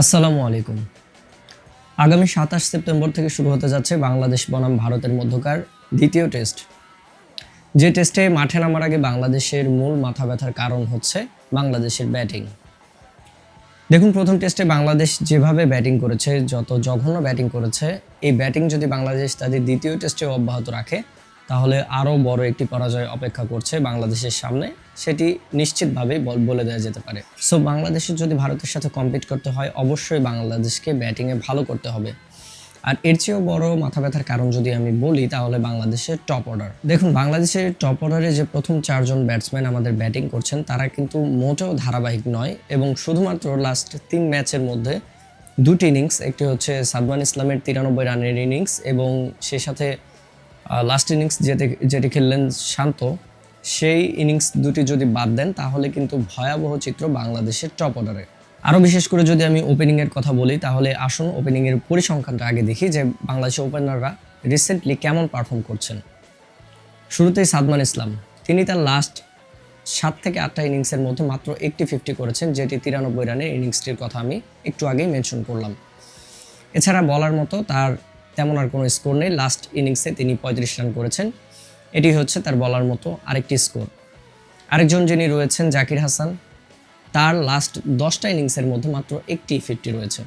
আসসালামু আলাইকুম। আগামী সাতাশ সেপ্টেম্বর থেকে শুরু হতে যাচ্ছে বাংলাদেশ বনাম ভারতের মধ্যকার দ্বিতীয় টেস্ট। যে টেস্টে মাঠে নামার আগে বাংলাদেশের মূল মাথা ব্যথার কারণ হচ্ছে বাংলাদেশের ব্যাটিং। দেখুন, প্রথম টেস্টে বাংলাদেশ যেভাবে ব্যাটিং করেছে, যত জঘন্য ব্যাটিং করেছে, এই ব্যাটিং যদি বাংলাদেশ তাদের দ্বিতীয় টেস্টে অব্যাহত রাখে, তাহলে আরও বড় একটি পরাজয় অপেক্ষা করছে বাংলাদেশের সামনে সেটি নিশ্চিতভাবেই বল- দেওয়া যেতে পারে। সো বাংলাদেশের যদি ভারতের সাথে কম্পিট করতে হয়, অবশ্যই বাংলাদেশকে ব্যাটিংয়ে ভালো করতে হবে। আর এর চেয়েও বড় মাথা ব্যথার কারণ যদি আমি বলি, তাহলে বাংলাদেশের টপ অর্ডার দেখুন, বাংলাদেশের টপ অর্ডারে যে প্রথম চারজন ব্যাটসম্যান আমাদের ব্যাটিং করছেন, তারা কিন্তু মোটেও ধারাবাহিক নয় এবং শুধুমাত্র লাস্ট তিন ম্যাচের মধ্যে দুটি ইনিংস একটি হচ্ছে সাদমান ইসলামের তিরানব্বই রানের ইনিংস এবং সে সাথে লাস্ট ইনিংস যেটি যেটি খেললেন শান্ত সেই ইনিংস দুটি যদি বাদ দেন, তাহলে কিন্তু ভয়াবহ চিত্র বাংলাদেশের টপ অর্ডারে। আরও বিশেষ করে যদি আমি ওপেনিংয়ের কথা বলি, তাহলে আসুন ওপেনিংয়ের পরিসংখ্যানটা আগে দেখি যে বাংলাদেশের ওপেনাররা রিসেন্টলি কেমন পারফর্ম করছেন। শুরুতেই সাদমান ইসলাম, তিনি তার লাস্ট সাত থেকে আটটা ইনিংসের মধ্যে মাত্র একটি ফিফটি করেছেন, যেটি তিরানব্বই রানের ইনিংসটির কথা আমি একটু আগেই মেনশন করলাম। এছাড়া বলার মতো তার তেমন আর কোনো স্কোর নেই লাস্ট ইনিংসে তিনি পঁয়ত্রিশ রান করেছেন। এটি হচ্ছে তার বলার মতো আরেকটি স্কোর আরেকজন যিনি রয়েছেন, জাকির হাসান, তার লাস্ট দশটা ইনিংসের মধ্যে মাত্র একটি ফিফটি রয়েছে,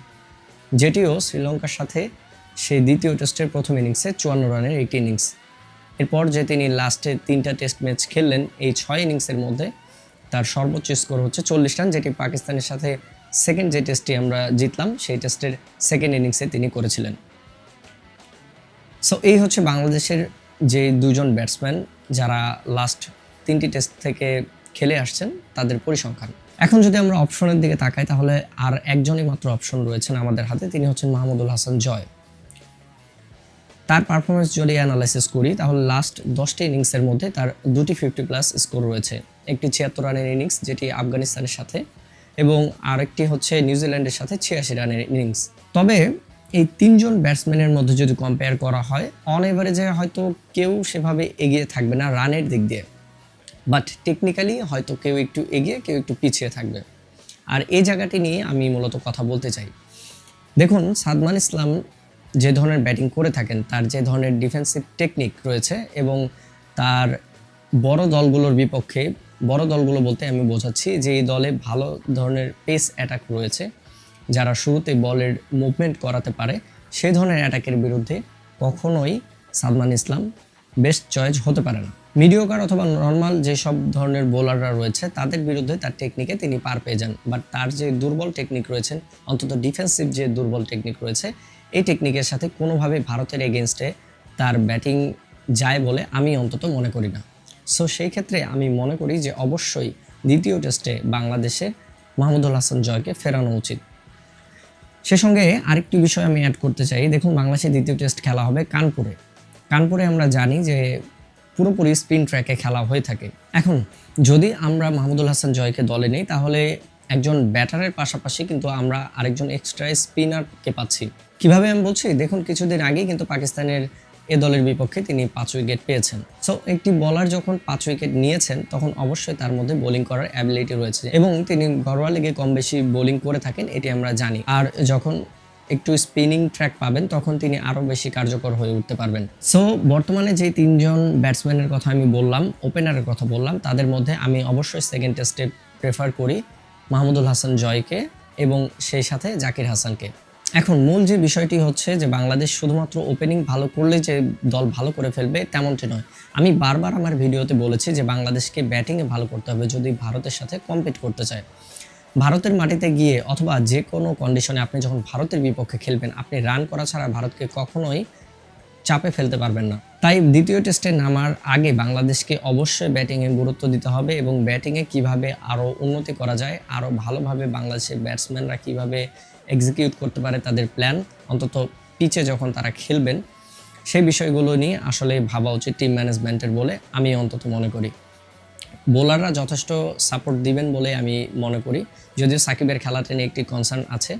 যেটিও শ্রীলঙ্কার সাথে সেই দ্বিতীয় টেস্টের প্রথম ইনিংসে চুয়ান্ন রানের একটি ইনিংস এরপর যে তিনি লাস্টে তিনটা টেস্ট ম্যাচ খেললেন, এই ছয় ইনিংসের মধ্যে তার সর্বোচ্চ স্কোর হচ্ছে চল্লিশ রান, যেটি পাকিস্তানের সাথে সেকেন্ড যে টেস্টটি আমরা জিতলাম, সেই টেস্টের সেকেন্ড ইনিংসে তিনি করেছিলেন। সো এই হচ্ছে বাংলাদেশের যে দুজন ব্যাটসম্যান যারা লাস্ট তিনটি টেস্ট থেকে খেলে আসছেন, তাদের পরিসংখ্যান। এখন যদি আমরা অপশনের দিকে তাকাই, তাহলে আর একজনই মাত্র অপশন রয়েছেন আমাদের হাতে, তিনি হচ্ছেন মাহমুদুল হাসান জয়। তার পারফরমেন্স যদি অ্যানালাইসিস করি, তাহলে লাস্ট দশটি ইনিংসের মধ্যে তার দুটি ফিফটি প্লাস স্কোর রয়েছে। একটি ছিয়াত্তর রানের ইনিংস যেটি আফগানিস্তানের সাথে, এবং আরেকটি হচ্ছে নিউজিল্যান্ডের সাথে ছিয়াশি রানের ইনিংস তবে এই তিনজন ব্যাটসম্যানের মধ্যে যদি কম্পেয়ার করা হয় অন এভারেজে হয়তো কেউ সেভাবে এগিয়ে থাকবে না রানের দিক দিয়ে। বাট টেকনিক্যালি হয়তো কেউ একটু এগিয়ে, কেউ একটু পিছিয়ে থাকবে। আর এই জায়গাটি নিয়ে আমি মূলত কথা বলতে চাই। দেখুন, সাদমান ইসলাম যে ধরনের ব্যাটিং করে থাকেন, তার যে ধরনের ডিফেন্সিভ টেকনিক রয়েছে এবং তার বড় দলগুলোর বিপক্ষে, বড় দলগুলো বলতে আমি বোঝাচ্ছি যে এই দলে ভালো ধরনের পেস অ্যাটাক রয়েছে। যারা শুরুতে বলের মুভমেন্ট করাতে পারে, সেই ধরনের অ্যাটাকের বিরুদ্ধে কখনোই সালমান ইসলাম বেস্ট চয়েস হতে পারে না। মিডিওকার অথবা নর্মাল যেসব ধরনের বোলাররা রয়েছে, তাদের বিরুদ্ধে তার টেকনিকে তিনি পার পেয়ে যান। বাট তার যে দুর্বল টেকনিক রয়েছেন, অন্তত ডিফেন্সিভ যে দুর্বল টেকনিক রয়েছে, এই টেকনিকের সাথে কোনোভাবে ভারতের এগেনস্টে তার ব্যাটিং যায় বলে আমি অন্তত মনে করি না। সো সেই ক্ষেত্রে আমি মনে করি যে অবশ্যই দ্বিতীয় টেস্টে বাংলাদেশে মাহমুদুল হাসান জয়কে ফেরানো উচিত। সে সঙ্গে আরেকটি বিষয় আমি অ্যাড করতে চাই। দেখুন, বাংলাদেশের দ্বিতীয় টেস্ট খেলা হবে কানপুরে। কানপুরে আমরা জানি যে পুরোপুরি স্পিন ট্র্যাকে খেলা হয়ে থাকে। এখন, যদি আমরা মাহমুদুল হাসান জয়কে দলে নেই, তাহলে একজন ব্যাটারের পাশাপাশি কিন্তু আমরা আরেকজন এক্সট্রা স্পিনারকে পাচ্ছি। কীভাবে আমি বলছি? দেখুন, কিছুদিন আগেই কিন্তু পাকিস্তানের এ দলের বিপক্ষে তিনি পাঁচ উইকেট পেয়েছেন। সো একটি বলার যখন পাঁচ উইকেট নিয়েছেন, তখন অবশ্যই তার মধ্যে বোলিং করার অ্যাবিলিটি রয়েছে এবং তিনি ঘরোয়া লিগে কম বেশি বোলিং করে থাকেন, এটি আমরা জানি। আর যখন একটু স্পিনিং ট্র্যাক পাবেন, তখন তিনি আরও বেশি কার্যকর হয়ে উঠতে পারবেন। সো বর্তমানে যে তিনজন ব্যাটসম্যানের কথা আমি বললাম ওপেনারের কথা বললাম, তাদের মধ্যে আমি অবশ্যই সেকেন্ড টেস্টে প্রেফার করি মাহমুদুল হাসান জয়কে এবং সেই সাথে জাকির হাসানকে। এখন মূল যে বিষয়টি হচ্ছে যে বাংলাদেশ শুধুমাত্র ওপেনিং ভালো করলে যে দল ভালো করে ফেলবে তেমনটি নয়। আমি বারবার আমার ভিডিওতে বলেছি যে বাংলাদেশকে ব্যাটিংয়ে ভালো করতে হবে যদি ভারতের সাথে কম্পিট করতে চায়। ভারতের মাটিতে গিয়ে অথবা যে কোনো কন্ডিশনে আপনি যখন ভারতের বিপক্ষে খেলবেন, আপনি রান করা ছাড়া ভারতকে কখনোই চাপে ফেলতে পারবেন না। তাই দ্বিতীয় টেস্টে নামার আগে বাংলাদেশকে অবশ্যই ব্যাটিংয়ে গুরুত্ব দিতে হবে এবং ব্যাটিংয়ে কীভাবে আরও উন্নতি করা যায় আরও ভালোভাবে বাংলাদেশের ব্যাটসম্যানরা কীভাবে এক্সিকিউট করতে পারে তাদের প্ল্যান অন্তত পিচে যখন তারা খেলবেন, সেই বিষয়গুলো নিয়ে আসলে ভাবা উচিত টিম ম্যানেজমেন্টের বলে আমি অন্তত মনে করি। বোলাররা যথেষ্ট সাপোর্ট দিবেন বলে আমি মনে করি। যদিও সাকিবের খেলাতে নিয়ে একটি কনসার্ন আছে।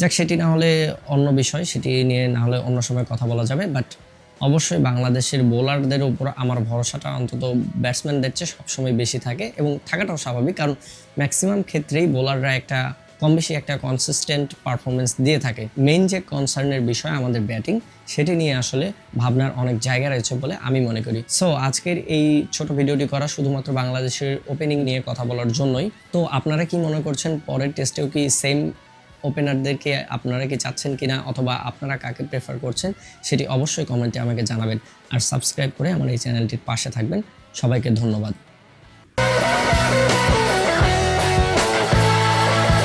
যাক, সেটি না হলে অন্য বিষয়, সেটি নিয়ে না হলে অন্য সময় কথা বলা যাবে বাট অবশ্যই বাংলাদেশের বোলারদের উপর আমার ভরসাটা অন্তত ব্যাটসম্যানদের চেয়ে সবসময় বেশি থাকে এবং থাকাটাও স্বাভাবিক, কারণ ম্যাক্সিমাম ক্ষেত্রেই বোলাররা একটা কম বেশি একটা কনসিস্টেন্ট পারফরমেন্স দিয়ে থাকে। মেইন যে কনসার্নের বিষয় আমাদের ব্যাটিং সেটি নিয়ে আসলে ভাবনার অনেক জায়গা রয়েছে বলে আমি মনে করি। সো আজকের এই ছোট ভিডিওটি করা শুধুমাত্র বাংলাদেশের ওপেনিং নিয়ে কথা বলার জন্যই। তো আপনারা কি মনে করছেন, পরের টেস্টেও কি সেম ওপেনারদেরকে আপনারা কি চাচ্ছেন কিনা অথবা আপনারা কাকে প্রেফার করছেন, সেটি অবশ্যই কমেন্টে আমাকে জানাবেন। আর সাবস্ক্রাইব করে আমার এই চ্যানেলটির পাশে থাকবেন। সবাইকে ধন্যবাদ।